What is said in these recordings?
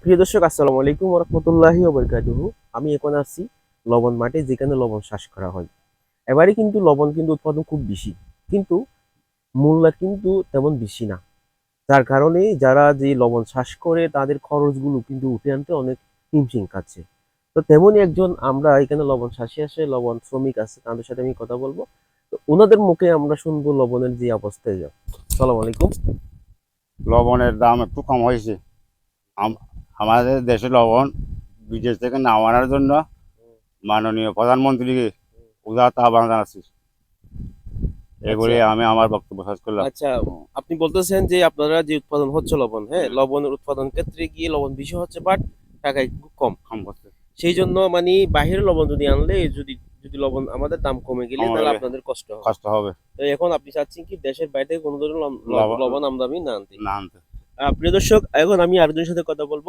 প্রিয় দর্শক, আসসালামু আলাইকুম রহমতুল্লাহি ওবরকাতুহু। আমি এখন আছি লবণ মাঠে, যেখানে লবণ চাষ করা হয়। এবারে কিন্তু লবণ কিন্তু উৎপাদন খুব বেশি, কিন্তু মূল্য কিন্তু তেমন বেশি না। যার কারণে যারা যে লবণ চাষ করে, তাদের খরচগুলো কিন্তু উঠে আনতে অনেক হিমশিম খাচ্ছে। তো তেমনই একজন আমরা এখানে লবণ চাষি আসে লবণ শ্রমিক আছে, তাদের সাথে আমি কথা বলব। তো ওনাদের মুখে আমরা শুনব লবণের যে অবস্থায় যা সালাম আলাইকুম। লবণের দাম একটু কম হয়েছে। আমাদের দেশে লবণ বিদেশ থেকে না আনার জন্য মাননীয় প্রধানমন্ত্রীকে উদারতা আহ্বান জানাচ্ছি। এগুলি আমি আমার বক্তব্য শেষ করলাম। আচ্ছা আপনি বলতেছেন যে আপনারা যে উৎপাদন হচ্ছে লবণ হ্যাঁ লবণের উৎপাদন ক্ষেত্রে গিয়ে লবণ বেশি হচ্ছে বাট টাকা একটু কম। কম করছে সেই জন্য মানে বাহিরের লবণ যদি আনলে যদি যদি লবণ আমাদের দাম কমে গেলে তাহলে আপনাদের কষ্ট হবে। কষ্ট হবে। তো এখন আপনি চাচ্ছেন কি দেশের বাইরে থেকে কোনো ধরনের লবণ- আমদানি না আনতে? না আনতে। প্রিয় দর্শক এখন আমি আরেকজনের সাথে কথা বলব।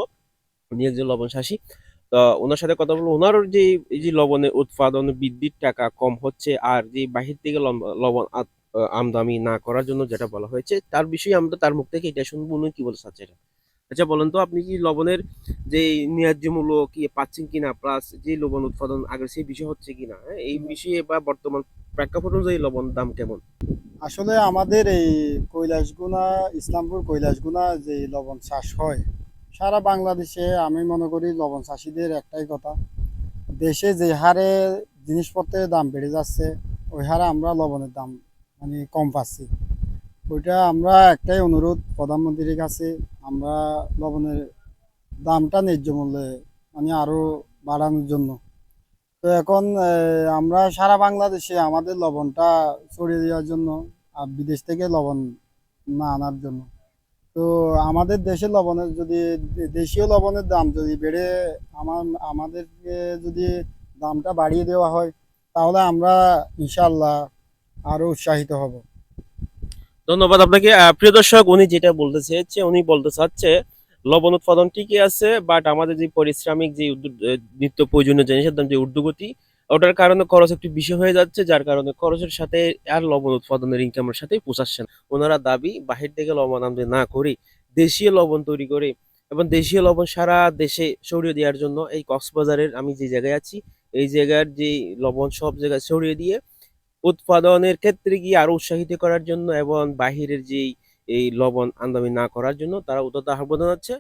উনি একজন লবণ চাষী। তো ওনার সাথে কথা বলব। ওনার যে এই যে লবণের উৎপাদন বৃদ্ধির টাকা কম হচ্ছে আর যে বাহির থেকে লবণ আমদানি না করার জন্য যেটা বলা হয়েছে তার বিষয়ে আমরা তার মুখ থেকে এটা শুনব। উনি কি বলতে চাচ্ছে এটা আচ্ছা বলেন তো আপনি কি লবণের যে ন্যায্য মূল্য কি পাচ্ছেন কিনা প্লাস যে লবণ উৎপাদন আগের সেই বিষয় হচ্ছে কিনা হ্যাঁ, এই বিষয়ে বা বর্তমান প্রেক্ষাপট অনুযায়ী লবণ দাম কেমন? আসলে আমাদের এই কৈলাসগুনা ইসলামপুর কৈলাসগুনা যে লবণ চাষ হয় সারা বাংলাদেশে আমি মনে করি লবণ চাষিদের একটাই কথা। দেশে যে হারে জিনিসপত্রের দাম বেড়ে যাচ্ছে ওই হারে আমরা লবণের দাম মানে কম পাচ্ছি। ওইটা আমরা একটাই অনুরোধ প্রধানমন্ত্রীর কাছে। আমরা লবণের দামটা ন্যায্য মূল্যে মানে আরও বাড়ানোর জন্য। তো এখন আমরা সারা বাংলাদেশে আমাদের লবণটা ছড়িয়ে দেওয়ার জন্য আর বিদেশ থেকে লবণ না আনার জন্য। তো আমাদের দেশে লবণের যদি, দেশীয় লবণের দাম যদি বেড়ে, আমার, আমাদেরকে যদি দামটা বাড়িয়ে দেওয়া হয়, তাহলে আমরা ইনশাল্লাহ আরও উৎসাহিত হব। ধন্যবাদ আপনাকে। প্রিয় দর্শক, উনি যেটা বলতে চেয়েছে, উনি বলতে চাচ্ছে, লবণ উৎপাদন ঠিকই আছে বাট আমাদের যে পারিশ্রমিক, যে নিত্য প্রয়োজনীয় জিনিসের দাম, যে ঊর্ধ্বগতি, ওটার কারণে খরচ একটু বেশি হয়ে যাচ্ছে, যার কারণে খরচের সাথে আর লবণ উৎপাদনের ইনকামের সাথে পোষাচ্ছে না। ওনারা দাবি, বাহির থেকে লবণ আমদানি না করে, দেশীয় লবণ তৈরি করে। এবং দেশীয় লবণ সারা দেশে ছড়িয়ে দেওয়ার জন্য এই কক্সবাজারের, আমি যে জায়গায় আছি, এই জায়গার যে লবণ সব জায়গায় ছড়িয়ে দিয়ে উৎপাদনের ক্ষেত্রে গিয়ে আরও উৎসাহিত করার জন্য এবং বাহিরের যেই এই লবণ আন্দামি না করার জন্য তারা উদ্যত আহ্বান জানাচ্ছে